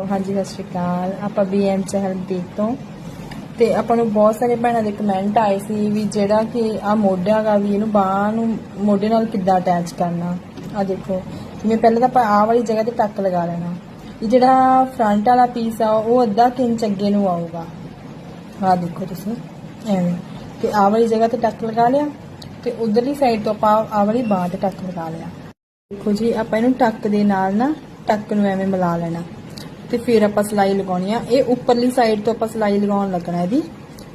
ਹਾਂਜੀ, ਸਤਿ ਸ਼੍ਰੀ ਅਕਾਲ। ਆਪਾਂ ਬੀਐਮ ਚਹਿਲਦੀਪ ਤੋਂ। ਤੇ ਆਪਾਂ ਨੂੰ ਬਹੁਤ ਸਾਰੇ ਭੈਣਾਂ ਦੇ ਕਮੈਂਟ ਆਏ ਸੀ ਵੀ ਜਿਹੜਾ ਕਿ ਆ ਮੋਢਿਆਂ ਦਾ ਵੀ ਇਹਨੂੰ ਬਾਹਾਂ ਨੂੰ ਮੋਢੇ ਨਾਲ ਕਿੱਦਾਂ ਅਟੈਚ ਕਰਨਾ। ਆ ਦੇਖੋ, ਜਿਵੇਂ ਪਹਿਲਾਂ ਤਾਂ ਆਪਾਂ ਆਹ ਵਾਲੀ ਜਗ੍ਹਾ ਤੇ ਟੱਕ ਲਗਾ ਲੈਣਾ। ਇਹ ਜਿਹੜਾ ਫਰੰਟ ਵਾਲਾ ਪੀਸ ਆ, ਉਹ ਅੱਧਾ ਕੁ ਇੰਚ ਅੱਗੇ ਨੂੰ ਆਊਗਾ। ਆ ਦੇਖੋ ਤੁਸੀਂ, ਐਵੇਂ। ਤੇ ਆਹ ਵਾਲੀ ਜਗ੍ਹਾ ਤੇ ਟੱਕ ਲਗਾ ਲਿਆ, ਤੇ ਉਧਰਲੀ ਸਾਈਡ ਤੋਂ ਆਪਾਂ ਆਹ ਵਾਲੀ ਬਾਂਹ ਤੇ ਟੱਕ ਲਗਾ ਲਿਆ। ਦੇਖੋ ਜੀ, ਆਪਾਂ ਇਹਨੂੰ ਟੱਕ ਦੇ ਨਾਲ ਨਾ ਟੱਕ ਨੂੰ ਐਵੇਂ ਮਿਲਾ ਲੈਣਾ। ਤੇ ਫਿਰ ਆਪਾਂ ਸਲਾਈ ਲਗਾਉਣੀ ਆ। ਇਹ ਉੱਪਰਲੀ ਸਾਈਡ ਤੋਂ ਆਪਾਂ ਸਲਾਈ ਲਗਾਉਣ ਲੱਗਣਾ ਇਹਦੀ।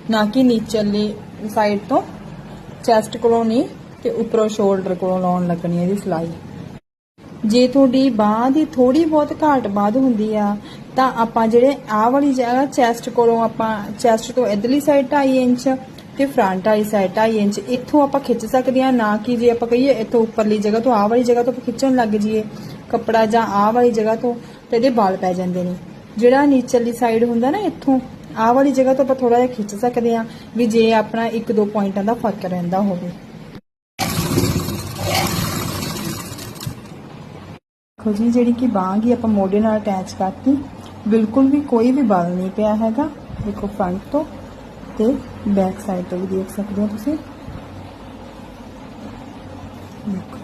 ਨਾ ਕਿ ਨੀਚੇਲੀ ਸਾਈਡ ਤੋਂ। ਚੈਸਟ ਕੋਲੋਂ ਨਹੀਂ, ਤੇ ਉੱਪਰੋਂ ਸ਼ੋਲਡਰ ਕੋਲੋਂ ਲਾਉਣ ਲੱਗਣੀ ਹੈ ਇਹਦੀ ਸਲਾਈ। ਜੇ ਤੁਹਾਡੀ ਬਾਹ ਦੀ ਥੋੜੀ ਬਹੁਤ ਘਾਟ ਬਾਦ ਹੁੰਦੀ ਆ, ਤਾਂ ਆਪਾਂ ਜਿਹੜੇ ਆਹ ਵਾਲੀ ਜਗ੍ਹਾ ਚੈਸਟ ਕੋਲੋਂ ਆਪਾਂ ਚੈਸਟ ਤੋਂ ਇਧਰਲੀ ਸਾਈਡ 2.5 ਇੰਚ ਤੇ ਫਰੰਟ ਵਾਲੀ ਸਾਈਡ 2.5 ਇੰਚ, ਇੱਥੋਂ ਆਪਾਂ ਖਿੱਚ ਸਕਦੇ ਆ। ਨਾ ਕਿ ਜੇ ਆਪਾਂ ਕਹੀਏ ਇੱਥੋਂ ਉੱਪਰਲੀ ਜਗ੍ਹਾ ਤੋਂ ਆਹ ਵਾਲੀ ਜਗ੍ਹਾ ਤੋਂ ਖਿੱਚਣ ਲੱਗ ਜਾਈਏ, ਕੱਪੜਾ ਜਾਂ ਆਹ ਵਾਲੀ ਜਗ੍ਹਾ ਤੋਂ। ਤੇ ਇਹਦੇ ਵਾਲ ਪੈ ਜਾਂਦੇ ਨੇ। ਜਿਹੜਾ ਨੀਚਲੀ ਸਾਈਡ ਹੁੰਦਾ ਨਾ, ਇੱਥੋਂ, ਆਹ ਵਾਲੀ ਜਗ੍ਹਾ ਤੋਂ ਆਪਾਂ ਥੋੜਾ ਜਿਹਾ ਖਿੱਚ ਸਕਦੇ ਆ ਵੀ ਜੇ ਆਪਣਾ ਇੱਕ ਦੋ ਪੁਆਇੰਟਾਂ ਦਾ ਫ਼ਰਕ ਰਹਿੰਦਾ ਹੋਵੇ। ਦੇਖੋ ਜੀ, ਜਿਹੜੀ ਕਿ ਬਾਂਹ ਹੀ ਆਪਾਂ ਮੋਢੇ ਨਾਲ ਅਟੈਚ ਕਰਤੀ, ਬਿਲਕੁਲ ਵੀ ਕੋਈ ਵੀ ਬਲ ਨਹੀਂ ਪਿਆ ਹੈਗਾ। ਦੇਖੋ ਫਰੰਟ ਤੋਂ ਤੇ ਬੈਕ ਸਾਈਡ ਤੋਂ ਵੀ ਦੇਖ ਸਕਦੇ ਹੋ ਤੁਸੀਂ। ਦੇਖੋ